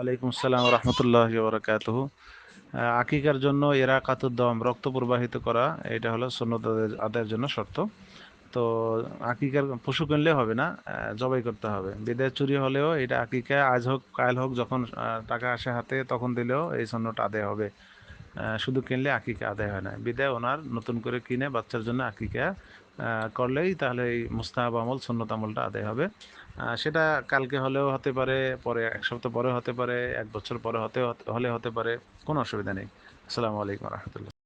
ওয়ালাইকুম আসসালাম রহমতুল্লাহ বরকাত আকিকার জন্য এরা কাতুদ্দম রক্ত প্রবাহিত করা, এটা হলো সন্ন্যত আদায়ের- জন্য শর্ত। তো আকিকার পশু কিনলে হবে না জবাই করতে হবে। বিদায় চুরি হলেও এটা আকিকা, আজ হোক, কাল হোক, যখন টাকা আসে হাতে, তখন দিলেও এই সন্ন্যটা আদায় হবে। শুধু কিনলে আকিকা আদায় হয় না। বিদায় ওনার নতুন করে কিনে বাচ্চার জন্য আকিকা করলেই তাহলে এই মুস্তাহাব আমল, সুন্নত আমলটা আদায় হবে। সেটা কালকে হলেও হতে পারে, পরে এক সপ্তাহ পরে হতে পারে, এক বছর পরে হতে হলে হতে পারে, কোনো অসুবিধা নেই। আসসালামু আলাইকুম রহমতুল্লাহ।